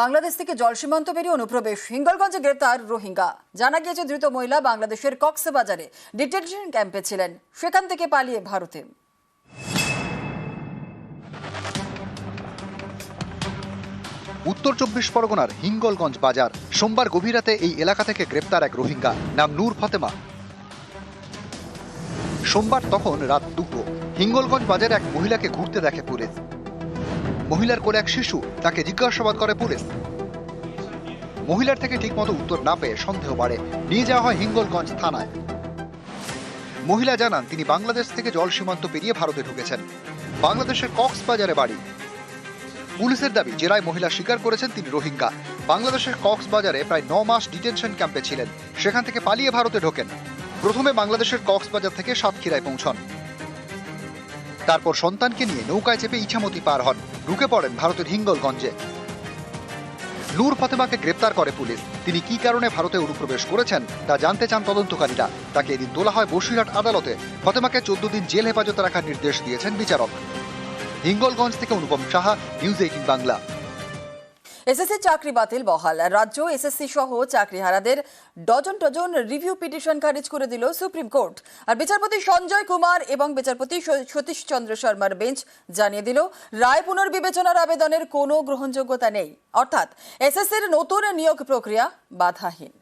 বাংলাদেশ থেকে জল সীমান্ত পেরিয়ে অনুপ্রবেশ। হিঙ্গলগঞ্জে গ্রেপ্তার রোহিঙ্গা। জানা গিয়েছে, ধৃত মহিলা বাংলাদেশের কক্সবাজারে ডিটেনশন ক্যাম্পে ছিলেন। সেখান থেকে পালিয়ে ভারতে। উত্তর চব্বিশ পরগনার হিঙ্গলগঞ্জ বাজার। সোমবার গভীর রাতে এই এলাকা থেকে গ্রেপ্তার এক রোহিঙ্গা, নাম নূর ফাতেমা। সোমবার তখন রাত দুটো। হিঙ্গলগঞ্জ বাজারে এক মহিলাকে ঘুরতে দেখে পুলিশ। মহিলার কোলে এক শিশু, তাকে জিজ্ঞাসাবাদ করে পুলিশ। মহিলার থেকে ঠিকমতো উত্তর না পেয়ে সন্দেহ বাড়ে। নিয়ে যাওয়া হয় হিঙ্গলগঞ্জ থানায়। মহিলা জানান, তিনি বাংলাদেশ থেকে জল সীমান্ত পেরিয়ে ভারতে ঢুকেছেন। বাংলাদেশের কক্সবাজারে বাড়ি। পুলিশের দাবি জেরায় মহিলা স্বীকার করেছেন তিনি রোহিঙ্গা। বাংলাদেশের কক্সবাজারে প্রায় ন মাস ডিটেনশন ক্যাম্পে ছিলেন। সেখান থেকে পালিয়ে ভারতে ঢোকেন। প্রথমে বাংলাদেশের কক্সবাজার থেকে সাতক্ষীরায় পৌঁছন। তারপর সন্তানকে নিয়ে নৌকায় চেপে ইছামতি পার হন। ঢুকে পড়েন ভারতের হিঙ্গলগঞ্জে। নূর ফাতেমাকে গ্রেপ্তার করে পুলিশ। তিনি কি কারণে ভারতে অনুপ্রবেশ করেছেন তা জানতে চান তদন্তকারীরা। তাকে এদিন তোলা হয় বসিরহাট আদালতে। ফতেমাকে চোদ্দ দিন জেল হেফাজতে রাখার নির্দেশ দিয়েছেন বিচারক। হিঙ্গলগঞ্জ থেকে Anupam Saha, news eighteen Bangla. SSC চাকরি বাতিল, বহাল। রাজ্য এসএসসি সহ চাকরিহারাদের ডজন ডজন রিভিউ পিটিশন খারিজ করে দিল সুপ্রিম কোর্ট। আর বিচারপতি সঞ্জয় কুমার এবং বিচারপতি সতীশ চন্দ্র শর্মার বেঞ্চ জানিয়ে দিল, রায় পুনর্বিবেচনার আবেদনের কোনো গ্রহণযোগ্যতা নেই। অর্থাৎ এসএসসির নতুন নিয়োগ প্রক্রিয়া বাধাহীন।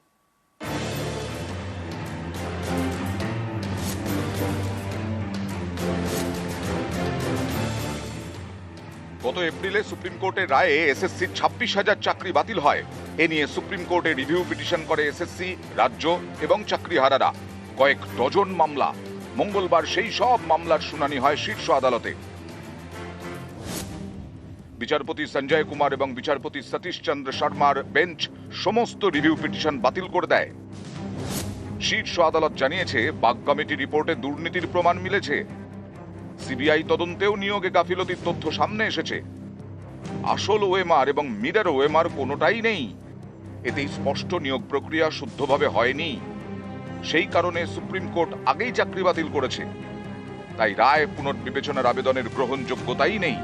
গত এপ্রিলে সুপ্রিম কোর্টের রায়ে এসএসসির ছাব্বিশ হাজার চাকরি বাতিল হয়। এ নিয়ে সুপ্রিম কোর্টে রিভিউ পিটিশন করে এসএসসি, রাজ্য এবং চাকরিহারারা। কয়েক ডজন মামলা। মঙ্গলবার সেই সব মামলার শুনানি হয় শীর্ষ আদালতে। বিচারপতি সঞ্জয় কুমার এবং বিচারপতি সতীশ চন্দ্র শর্মার বেঞ্চ সমস্ত রিভিউ পিটিশন বাতিল করে দেয়। শীর্ষ আদালত জানিয়েছে বাগ কমিটি রিপোর্টে দুর্নীতির প্রমাণ মিলেছে। সিবিআই তদন্তেও নিয়োগে গাফিলতির তথ্য সামনে এসেছে। আসল ওএমআর এবং মিডার ওএমআর কোনোটাই নেই। এতেই স্পষ্ট নিয়োগ প্রক্রিয়া শুদ্ধভাবে হয়নি। সেই কারণে সুপ্রিম কোর্ট আগেই চাকরি বাতিল করেছে। তাই রায় পুনর্বিবেচনার আবেদনের গ্রহণযোগ্যতাই নেই।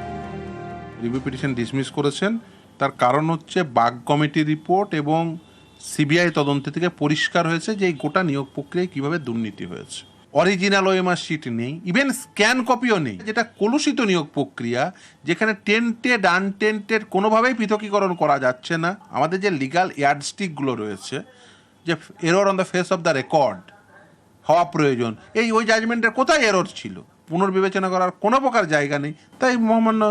রিভিউ পিটিশন ডিসমিস করেছেন। তার কারণ হচ্ছে বাগ কমিটি রিপোর্ট এবং সিবিআই তদন্ত থেকে পরিষ্কার হয়েছে যে এই গোটা নিয়োগ প্রক্রিয়ায় কীভাবে দুর্নীতি হয়েছে। অরিজিনাল ওএমআর শিট নেই ইভেন স্ক্যান কপিও নেই, যেটা কলুষিত নিয়োগ প্রক্রিয়া, যেখানে টেন্টেড আনটেন্টেড কোনোভাবেই পৃথকীকরণ করা যাচ্ছে না। আমাদের যে লিগাল ইয়ার্ডস্টিকগুলো রয়েছে, যে error on the face of the record হওয়া প্রয়োজন। এই ওই জাজমেন্টের কোথায় এরর ছিল? পুনর্বিবেচনা করার কোনো প্রকার জায়গা নেই। তাই মহামান্য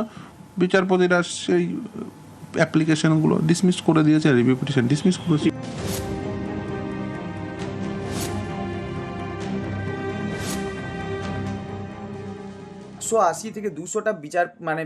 বিচারপতিরা সেই অ্যাপ্লিকেশনগুলো ডিসমিস করে দিয়েছে রিভিউ পিটিশন ডিসমিস করেছে। একশো আশি থেকে দুশোটা বিচার মানে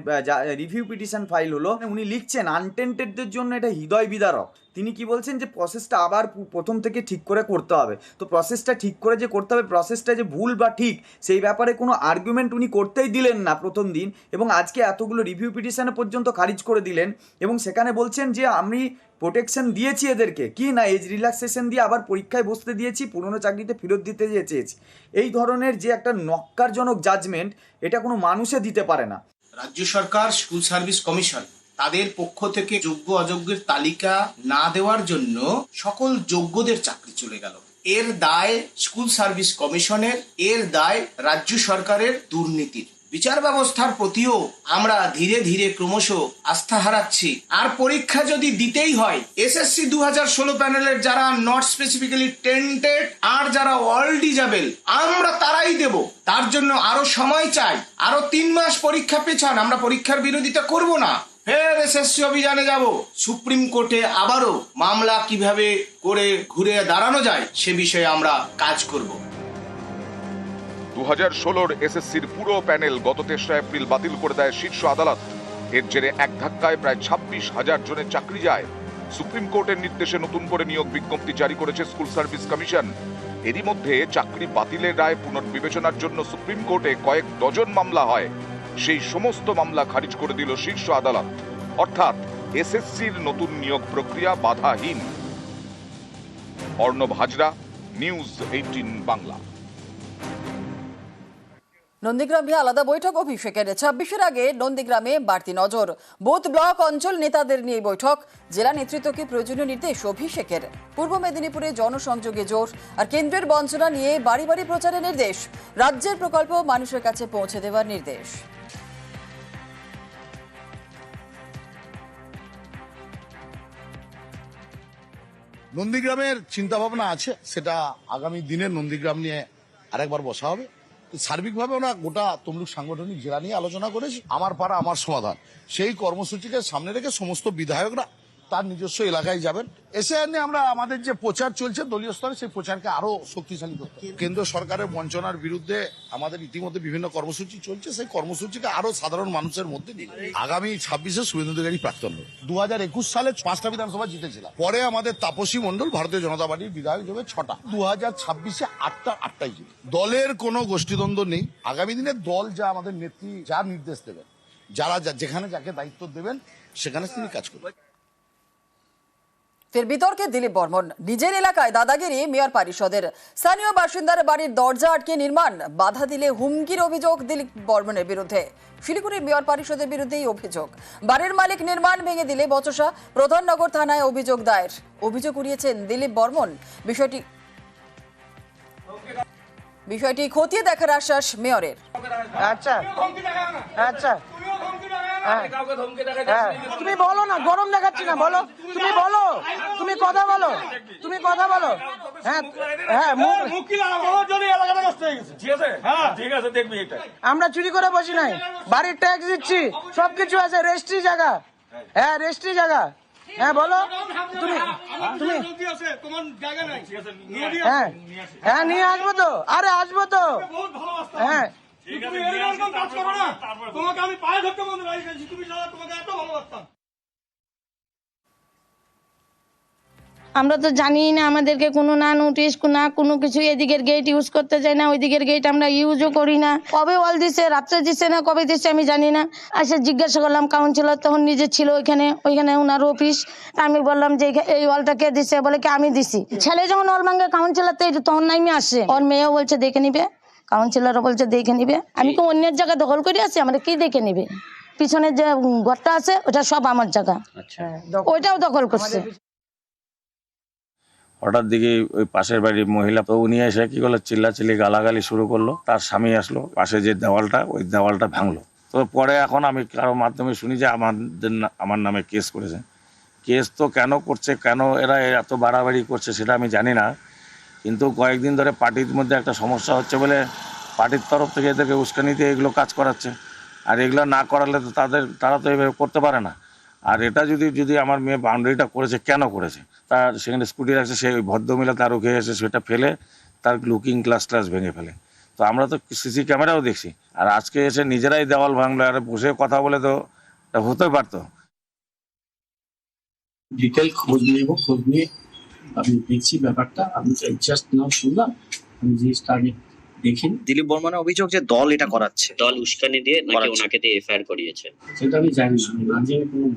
রিভিউ পিটিশন ফাইল হলো। উনি লিখছেন আনটেন্টেডদের জন্য এটা হৃদয় বিদারক। তিনি কি বলছেন যে প্রসেসটা আবার প্রথম থেকে ঠিক করে করতে হবে। তো প্রসেসটা ঠিক করে যে করতে হবে প্রসেসটা যে ভুল বা ঠিক, সেই ব্যাপারে কোনো আর্গুমেন্ট উনি করতেই দিলেন না প্রথম দিন এবং আজকে এতগুলো রিভিউ পিটিশনে পর্যন্ত খারিজ করে দিলেন এবং সেখানে বলছেন যে আমি প্রোটেকশন দিয়েছি এদেরকে। কি না এজ রিল্যাক্সেশন দিয়ে আবার পরীক্ষায় বসতে দিয়েছি, পুরনো চাকরিতে ফেরত দিতে চেয়েছি। এই ধরনের যে একটা নক্কারজনক জাজমেন্ট এটা কোনো মানুষে দিতে পারে না। রাজ্য সরকার স্কুল সার্ভিস কমিশন তাদের পক্ষ থেকে যোগ্য অযোগ্যের তালিকা না দেওয়ার জন্য সকল যোগ্যদের চাকরি চলে গেল। এর দায় স্কুল সার্ভিস কমিশনের, এর দায় রাজ্য সরকারের দুর্নীতির। বিচার ব্যবস্থার প্রতিও আমরা ধীরে ধীরে ক্রমশ আস্থা হারাচ্ছি। আর পরীক্ষা যদি দিতেই হয় এসএসসি দু হাজার ষোলো প্যানেলের যারা নট স্পেসিফিক্যালি টেন্টেড আর যারা অল ডিজাবেল আমরা তারাই দেব। তার জন্য আরও সময় চাই। আরও তিন মাস পরীক্ষা পেছান। আমরা পরীক্ষার বিরোধিতা করব না। ফের এসএসসি অভিযানে যাব। সুপ্রিম কোর্টে আবারও মামলা কীভাবে করে ঘুরে দাঁড়ানো যায়, সে বিষয়ে আমরা কাজ করব। দু হাজার ষোলোর এসএসসির পুরো প্যানেল গত তেসরা এপ্রিল বাতিল করে দেয় শীর্ষ আদালত। এর জেরে এক ধাক্কায় প্রায় ছাব্বিশ হাজার জনের চাকরি যায়। সুপ্রিম কোর্টের নির্দেশে নতুন করে নিয়োগ বিজ্ঞপ্তি জারি করেছে স্কুল সার্ভিস কমিশন। এরই মধ্যে চাকরি বাতিলের রায় পুনর্বিবেচনার জন্য সুপ্রিম কোর্টে কয়েক ডজন মামলা হয়। সেই সমস্ত মামলা খারিজ করে দিল শীর্ষ আদালত। অর্থাৎ এসএসসির নতুন নিয়োগ প্রক্রিয়া বাধাহীন। Arnab Hazra, news eighteen Bangla. নন্দীগ্রামে আলাদা বৈঠক অভিষেকের। ছাব্বিশের আগে নন্দীগ্রামে বাড়তি নজর। বোধ ব্লক অঞ্চল নেতাদের নিয়ে বৈঠক। জেলা নেতৃত্বকে প্রয়োজনীয় নির্দেশ অভিষেকের। পূর্ব মেদিনীপুরে জনসংযোগে জোর আর কেন্দ্রের বঞ্চনা নিয়ে বাড়ি বাড়ি প্রচারের নির্দেশ। রাজ্যের প্রকল্প মানুষের কাছে পৌঁছে দেওয়ার নির্দেশ। নন্দীগ্রামের চিন্তা ভাবনা আছে, সেটা আগামী দিনে নন্দীগ্রাম নিয়ে আরেকবার বসা হবে। সার্বিকভাবে ওরা গোটা তমলুক সাংগঠনিক জেলা নিয়ে আলোচনা করেছি। আমার পাড়া, আমার সমাধান। সেই কর্মসূচিকে সামনে রেখে সমস্ত বিধায়করা তার নিজস্ব এলাকায় যাবেন। এসে আমরা আমাদের যে প্রচার চলছে দলীয় স্তরে, সেই প্রচারকে আরও শক্তিশালী করতে। কেন্দ্র সরকারের বঞ্চনার বিরুদ্ধে আমাদের ইতিমধ্যে বিভিন্ন কর্মসূচি চলছে। সেই কর্মসূচিকে আরও সাধারণ মানুষের মধ্যে নিয়ে আগামী ছাব্বিশে শুভেন্দু অধিকারী প্রাক্তন দু হাজার একুশ সালে পাঁচটা বিধানসভা জিতেছিলাম। পরে আমাদের তাপসী মণ্ডল ভারতীয় জনতা পার্টির বিধায়ক হিসেবে ছটা। দু হাজার ছাব্বিশে আটটা, আটটাই জিতে। দলের কোনো গোষ্ঠীদ্বন্দ্ব নেই। আগামী দিনে দল যা আমাদের নেত্রী যা নির্দেশ দেবেন, যারা যেখানে যাকে দায়িত্ব দেবেন, সেখানে তিনি কাজ করবেন। ফের বিতর্কে দিলীপ বর্মন। নিজের এলাকায় দাদাগিরি মেয়র পরিষদের। স্থানীয় বাসিন্দার বাড়ির দরজা আটকে নির্মাণ। বাধা দিলে হুমকির অভিযোগ দিলীপ বর্মনের বিরুদ্ধে। শিলিগুড়ির মেয়র পরিষদের বিরুদ্ধেই অভিযোগ। বাড়ির মালিক নির্মাণ ভেঙে দিলে বচসা। প্রধাননগর থানায় অভিযোগ দায়ের। অভিযোগ উড়িয়েছেন দিলীপ বর্মন। বিষয়টি বিষয়টি খতিয়ে দেখার আশ্বাস মেয়রের। আচ্ছা। আচ্ছা। তুমি বলো না গরম দেখাচ্ছি না বলো। তুমি বলো তুমি কথা বলো। তুমি কথা বলো। হ্যাঁ হ্যাঁ আমরা চুরি করে বসি নাই। বাড়ির ট্যাক্স দিচ্ছি। সবকিছু আছে রেস্ট্রি জায়গা। হ্যাঁ রেস্ট্রি জায়গা। হ্যাঁ বলো। তুমি তুমি হ্যাঁ হ্যাঁ নিয়ে আসব তো। আরে আসব তো। হ্যাঁ। তোমাকে আমি পায়ে ধরতে বন্ধু বাড়ি গেছি। তুমি সারা তোমাকে এত ভালোবাসতাম। আমরা তো জানি না আমাদেরকে কোনো না নোটিশ না কোনো কিছু এদিকের গেট ইউজ করতে চাই না, ওইদিকের গেট আমরা ইউজও করি না। কবে ওয়াল দিছে, রাত্রে দিছে না, কবে দিচ্ছে আমি জানি না। এসে জিজ্ঞাসা করলাম কাউন্সিলর তখন নিজে ছিল ওইখানে ওইখানে ওনার অফিস আমি বললাম যে এই ওয়ালটা কে দিছে? বলে, কি আমি দিছি। ছেলে যখন ওর ভাঙ্গে কাউন্সিলর তখন নাইমে আসে। ওর মেয়েও বলছে, দেখে নিবে। কাউন্সিলরও বলছে দেখে নিবে। আমি কি? অন্যের জায়গা দখল করে আছি আমরা কি দেখে নিবে? পিছনে যে ঘরটা আছে ওটা সব আমার জায়গা। ওইটাও দখল করছে। হঠাৎ দিকে ওই পাশের বাড়ির মহিলা তো উনি এসে কি করল চিল্লাচিল্লি গালাগালি শুরু করল। তার স্বামী আসলো পাশে যে দেওয়ালটা ওই দেওয়ালটা ভাঙলো। তো পরে এখন আমি কারও মাধ্যমে শুনি যে আমাদের না- আমার নামে কেস করেছে। কেস তো কেন করছে কেন এরা এত বাড়াবাড়ি করছে সেটা আমি জানি না। কিন্তু কয়েকদিন ধরে পার্টির মধ্যে একটা সমস্যা হচ্ছে বলে পার্টির তরফ থেকে এদেরকে উস্কানি দিয়ে এগুলো কাজ করাচ্ছে। আর এগুলো না করালে তো তাদের, তারা তো এভাবে করতে পারে না। আর এটা যদি যদি আমার মেয়ে বাউন্ডারিটা করেছে, কেন করেছে? তার সেখানে স্কুটি রাখছে সেই ভদ্রমহিলা তার উঠে এসে সেটা ফেলে, তার লুকিং গ্লাস ট্লাস ভেঙে ফেলে। তো আমরা তো সিসি ক্যামেরাও দেখছি। আর আজকে এসে নিজেরাই দেওয়াল ভাঙলো, আর বসে কথা বলে তো হতেই পারতো। ডিটেল খোঁজ নেব, খোঁজ নিয়ে আমি দেখছি ব্যাপারটা আমি জাস্ট নাও শুনলাম আমি জিনিসটা আগে দেখিনি। দিলীপ বর্মনের অভিযোগ যে দল এটা করাচ্ছে। দল উস্কানি দিয়ে নাকি ওনাকে দিয়ে এফআইআর করিয়েছে। সেটা আমি জানি না আমি কোনো